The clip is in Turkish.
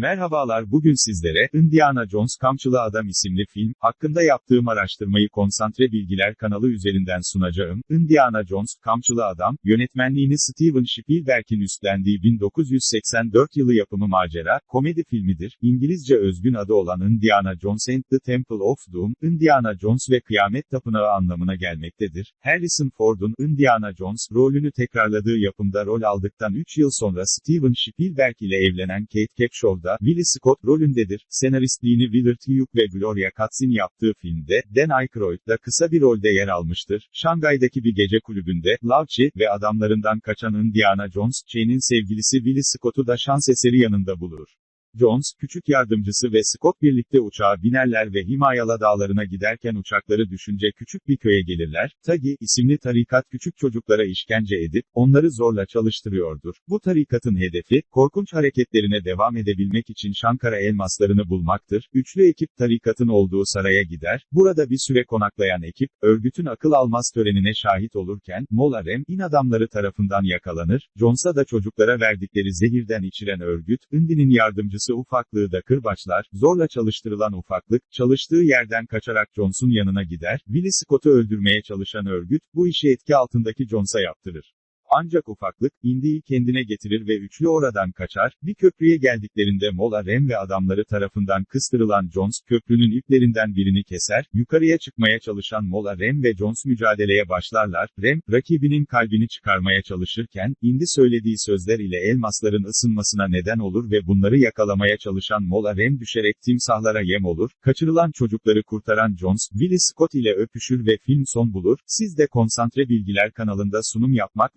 Merhabalar bugün sizlere, Indiana Jones Kamçılı Adam isimli film, hakkında yaptığım araştırmayı Konsantre Bilgiler kanalı üzerinden sunacağım. Indiana Jones, Kamçılı Adam, yönetmenliğini Steven Spielberg'in üstlendiği 1984 yılı yapımı macera, komedi filmidir. İngilizce özgün adı olan Indiana Jones and the Temple of Doom, Indiana Jones ve Kıyamet Tapınağı anlamına gelmektedir. Harrison Ford'un Indiana Jones rolünü tekrarladığı yapımda rol aldıktan 3 yıl sonra Steven Spielberg ile evlenen Kate Capshaw'da, Willie Scott rolündedir. Senaristliğini Willard Hugh ve Gloria Katzin yaptığı filmde, Dan Aykroyd da kısa bir rolde yer almıştır. Şangay'daki bir gece kulübünde, Lavchi ve adamlarından kaçan Indiana Jones, Chain'in sevgilisi Willie Scott'u da şans eseri yanında bulur. Jones, küçük yardımcısı ve Scott birlikte uçağa binerler ve Himayala dağlarına giderken uçakları düşünce küçük bir köye gelirler. Tagi, isimli tarikat küçük çocuklara işkence edip, onları zorla çalıştırıyordur. Bu tarikatın hedefi, korkunç hareketlerine devam edebilmek için Şankara elmaslarını bulmaktır. Üçlü ekip tarikatın olduğu saraya gider. Burada bir süre konaklayan ekip, örgütün akıl almaz törenine şahit olurken, Mola Rem, in adamları tarafından yakalanır. Jones'a da çocuklara verdikleri zehirden içiren örgüt, Indy'nin yardımcısı yardımcısı ufaklığı da kırbaçlar, zorla çalıştırılan ufaklık, çalıştığı yerden kaçarak Jones'un yanına gider, Willie Scott'u öldürmeye çalışan örgüt, bu işi etki altındaki Jones'a yaptırır. Ancak ufaklık, indiği kendine getirir ve üçlü oradan kaçar, bir köprüye geldiklerinde Mola Rem ve adamları tarafından kıstırılan Jones, köprünün iplerinden birini keser, yukarıya çıkmaya çalışan Mola Rem ve Jones mücadeleye başlarlar, Rem, rakibinin kalbini çıkarmaya çalışırken, indi söylediği sözler ile elmasların ısınmasına neden olur ve bunları yakalamaya çalışan Mola Rem düşerek timsahlara yem olur, kaçırılan çocukları kurtaran Jones, Willie Scott ile öpüşür ve film son bulur, siz de Konsantre Bilgiler kanalında sunum yapmak